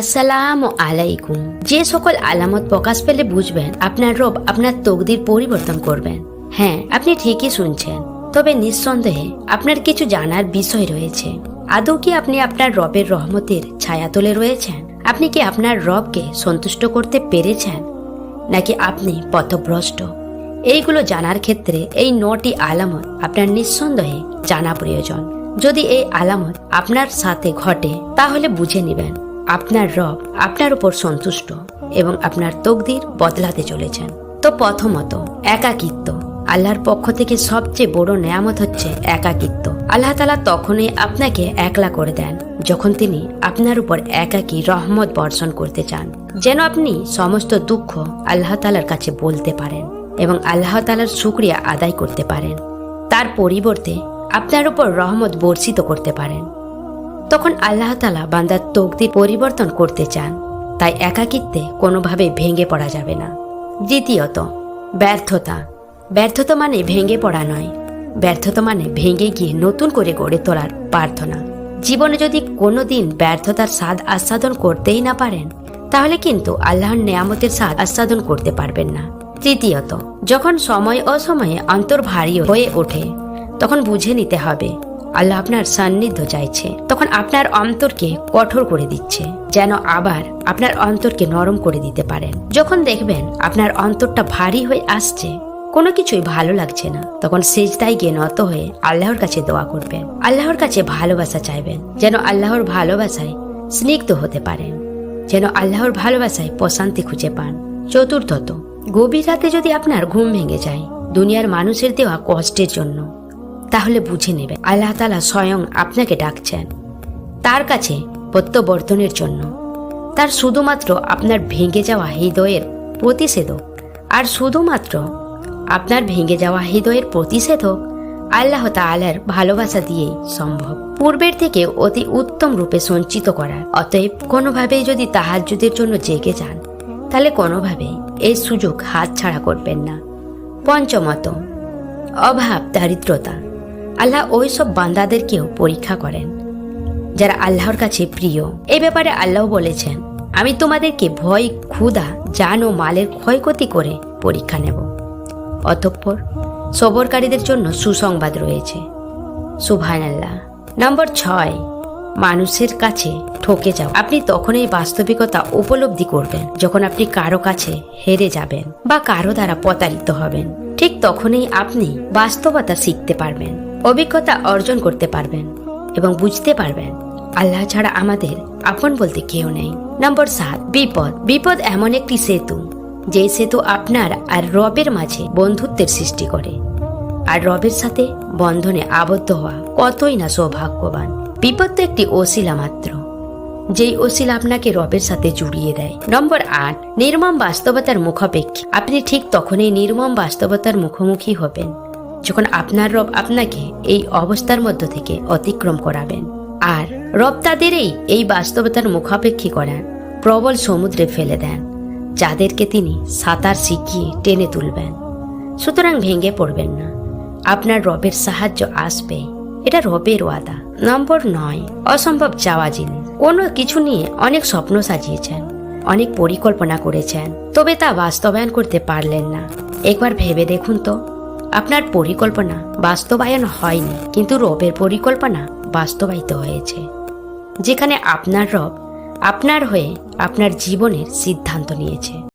আসসালামু আলাইকুম যে সকল আলামত প্রকাশ পেলে বুঝবেন, আপনার রব আপনার তকদির পরিবর্তন করবেন। হ্যাঁ আপনি ঠিকই শুনছেন। তবে নিঃসন্দেহে আপনার কিছু জানার বিষয় রয়েছে। আদৌ কি আপনি আপনার রবের রহমতের ছায়াতলে রয়েছেন? আপনি কি আপনার রবকে সন্তুষ্ট করতে পেরেছেন? নাকি আপনি পথভ্রষ্ট? এইগুলো জানার ক্ষেত্রে এই নটি আলামত আপনার নিঃসন্দেহে জানা প্রয়োজন। যদি এই আলামত আপনার সাথে ঘটে, তাহলে বুঝে নেবেন। আপনার রব আপনার উপর সন্তুষ্ট এবং আপনার তকদির বদলাতে চলেছেন। তো প্রথমত, একাকিত্ব। আল্লাহর পক্ষ থেকে সবচেয়ে বড় নেয়ামত হচ্ছে একাকিত্ব। আল্লাহ তালা তখনই আপনাকে একলা করে দেন, যখন তিনি আপনার উপর একাকী রহমত বর্ষণ করতে চান। যেন আপনি সমস্ত দুঃখ আল্লাহ তালার কাছে বলতে পারেন এবং আল্লাহ তালার শুক্রিয়া আদায় করতে পারেন। তার পরিবর্তে আপনার উপর রহমত বর্ষিত করতে পারেন। তখন আল্লাহ তালা বান্দার তকদির পরিবর্তন করতে চান। তাই একাকিত্বে কোনোভাবে ভেঙে পড়া যাবে না। দ্বিতীয়ত, ব্যর্থতা। ব্যর্থতা মানে ভেঙে পড়া নয়। ব্যর্থতা মানে ভেঙে গিয়ে নতুন করে গড়ে তোলার প্রার্থনা। জীবনে যদি কোনোদিন ব্যর্থতার স্বাদ আস্বাদন করতেই না পারেন, তাহলে কিন্তু আল্লাহর নেয়ামতের স্বাদ আস্বাদন করতে পারবেন না। তৃতীয়ত, যখন সময় অসময়ে অন্তর ভারী হয়ে ওঠে, তখন বুঝে নিতে হবে আল্লাহ আপনার সান্নিধ্য চাইছে। তখন আপনার অন্তরকে কঠোর করে দিচ্ছে, যেন আবার আপনার অন্তরকে নরম করে দিতে পারেন। যখন দেখবেন আপনার অন্তরটা ভারী হয়ে আসছে, কোনো কিছুই ভালো লাগছে না, তখন সেজদায় গিয়ে নত হয়ে আল্লাহর কাছে দোয়া করবেন। আল্লাহর কাছে ভালোবাসা চাইবেন, যেন আল্লাহর ভালোবাসায় স্নিগ্ধ হতে পারেন, যেন আল্লাহর ভালোবাসায় প্রশান্তি খুঁজে পান। চতুর্থত, গভীর রাতে যদি আপনার ঘুম ভেঙে যায়, দুনিয়ার মানুষের দেওয়া কষ্টের জন্য তাহলে বুঝে নেবে আল্লাহ তালা স্বয়ং আপনাকে ডাকছেন। তার কাছে প্রত্যাবর্তনের জন্য। তার শুধুমাত্র আপনার ভেঙে যাওয়া হৃদয়ের প্রতিষেধক। আর শুধুমাত্র আপনার ভেঙে যাওয়া হৃদয়ের প্রতিষেধক আল্লাহ তালার ভালোবাসা দিয়েই সম্ভব। পূর্বের থেকে অতি উত্তম রূপে সঞ্চিত করার অতএব কোনোভাবেই যদি তাহাজ্জুদের জন্য জেগে যান, তাহলে কোনোভাবেই এই সুযোগ হাতছাড়া করবেন না। পঞ্চমত, অভাব দারিদ্রতা। আল্লাহ ওই সব বান্দাদেরকেও পরীক্ষা করেন, যারা আল্লাহর কাছে প্রিয়। এই ব্যাপারে আল্লাহ বলেছেন, আমি তোমাদেরকে ভয়, ক্ষুধা, জান ও মালের ক্ষয়ক্ষতি করে পরীক্ষা নেব। অতঃপর সবরকারীদের জন্য সুসংবাদ রয়েছে। সুভান আল্লাহ নম্বর ছয়, মানুষের কাছে ঠকে যাও আপনি তখনই বাস্তবিকতা উপলব্ধি করবেন, যখন আপনি কারও কাছে হেরে যাবেন বা কারও দ্বারা প্রতারিত হবেন। ঠিক তখনই আপনি বাস্তবতা শিখতে পারবেন। অভিজ্ঞতা অর্জন করতে পারবেন এবং বুঝতে পারবেন, আল্লাহ ছাড়া আমাদের আপন বলতে কেউ নেই। নম্বর সাত, বিপদ। বিপদ এমন একটি সেতু, যে সেতু আপনার আর রবের মাঝে বন্ধুত্বের সৃষ্টি করে। আর রবের সাথে বন্ধনে আবদ্ধ হওয়া কতই না সৌভাগ্যবান। বিপদ তো একটি ওসিলা মাত্র, যেই ওসিলা আপনাকে রবের সাথে জুড়িয়ে দেয়। নম্বর আট, নির্মম বাস্তবতার মুখাপেক্ষী। আপনি ঠিক তখনই নির্মম বাস্তবতার মুখোমুখি হবেন। যখন আপনার রব আপনাকে এই অবস্থার মধ্য থেকে অতিক্রম করাবেন। আর রব তাদেরই এই বাস্তবতার মুখাপেক্ষী করেন প্রবল সমুদ্রে ফেলে দেন, যাদেরকে তিনি সাঁতার শিখিয়ে টেনে তুলবেন। সুতরাং ভেঙে পড়বেন না। আপনার রবের সাহায্য আসবে। এটা রবের ওয়াদা। নম্বর নয়, অসম্ভব চাওয়া জিনিস। কোনো কিছু নিয়ে অনেক স্বপ্ন সাজিয়েছেন, অনেক পরিকল্পনা করেছেন, তবে তা বাস্তবায়ন করতে পারলেন না। একবার ভেবে দেখুন তো। আপনার পরিকল্পনা বাস্তবায়ন হয়নি, কিন্তু রবের পরিকল্পনা বাস্তবায়িত হয়েছে। যেখানে আপনার রব আপনার হয়ে আপনার জীবনের সিদ্ধান্ত নিয়েছে।